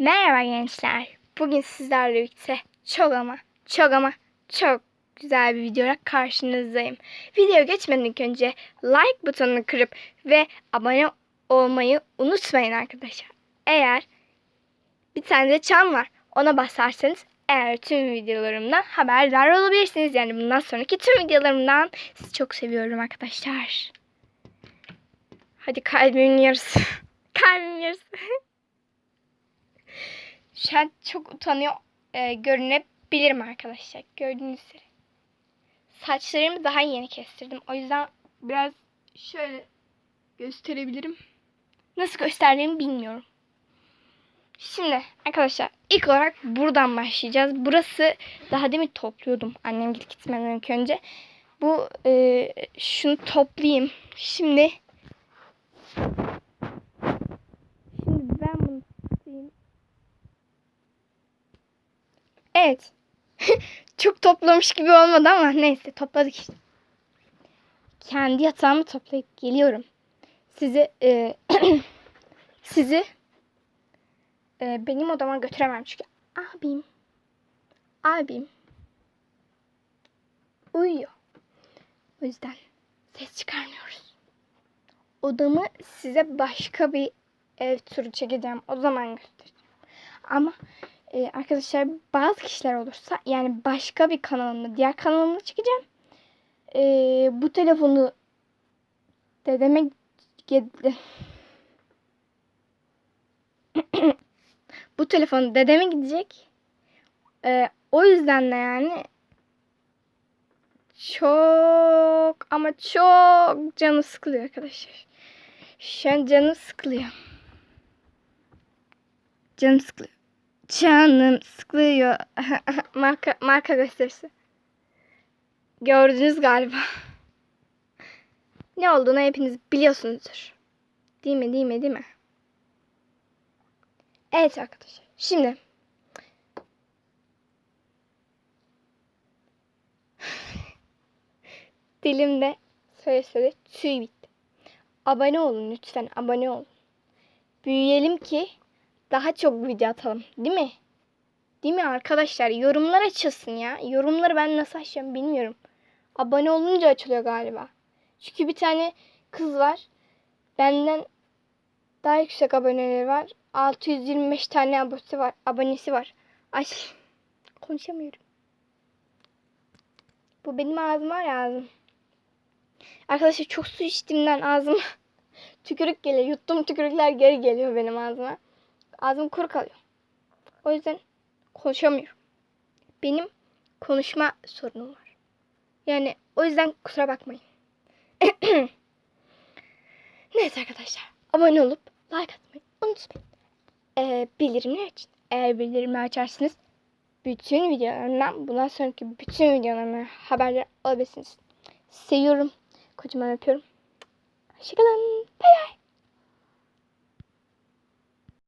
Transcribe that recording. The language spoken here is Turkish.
Merhaba gençler. Bugün sizlerle birlikte çok ama çok ama çok güzel bir videoyla karşınızdayım. Video geçmeden önce like butonunu kırıp ve abone olmayı unutmayın arkadaşlar. Eğer bir tane de çan var ona basarsanız eğer tüm videolarımdan haberdar olabilirsiniz. Yani bundan sonraki tüm videolarımdan sizi çok seviyorum arkadaşlar. Hadi kalbimin yarısı. kalbimin yarısı. Şu an çok utanıyor e, görünebilirim arkadaşlar. Gördüğünüz üzere. Saçlarımı daha yeni kestirdim. O yüzden biraz şöyle gösterebilirim. Nasıl gösterdiğimi bilmiyorum. Şimdi arkadaşlar ilk olarak buradan başlayacağız. Burası daha demin topluyordum annem gitmeden önce. Bu e, şunu toplayayım. Şimdi Evet. Çok toplamış gibi olmadı ama neyse topladık işte. Kendi yatağımı toplayıp geliyorum. Sizi e, sizi e, benim odama götüremem çünkü abim abim uyuyor. O yüzden ses çıkarmıyoruz. Odamı size başka bir ev turu çekeceğim. O zaman göstereceğim. Ama e, arkadaşlar bazı kişiler olursa yani başka bir kanalımda diğer kanalımda çekeceğim. E, bu telefonu dedeme bu telefon dedeme gidecek. E, o yüzden de yani çok ama çok canım sıkılıyor arkadaşlar. Şu an canım sıkılıyor. Canım sıkılıyor. Canım sıkılıyor. marka, marka gösterisi. Gördünüz galiba. ne olduğunu hepiniz biliyorsunuzdur. Değil mi? Değil mi? Değil mi? Evet arkadaşlar. Şimdi dilimde söyle söyle tüy bitti. Abone olun lütfen. Abone olun. Büyüyelim ki daha çok video atalım. Değil mi? Değil mi arkadaşlar? Yorumlar açılsın ya. Yorumları ben nasıl açacağım bilmiyorum. Abone olunca açılıyor galiba. Çünkü bir tane kız var. Benden daha yüksek aboneleri var. 625 tane abonesi var. Abonesi var. Ay konuşamıyorum. Bu benim ağzım var ya ağzım. Arkadaşlar çok su içtiğimden ağzım tükürük geliyor. Yuttum tükürükler geri geliyor benim ağzıma. Ağzım kuru kalıyor. O yüzden konuşamıyorum. Benim konuşma sorunum var. Yani o yüzden kusura bakmayın. Neyse arkadaşlar. Abone olup like atmayı unutmayın. Ee, bildirimler için. Eğer bildirimleri açarsınız bütün videolarımdan bundan sonraki bütün videolarımdan haberdar olabilirsiniz. Seviyorum. Kocaman öpüyorum. Hoşçakalın. Bay bay.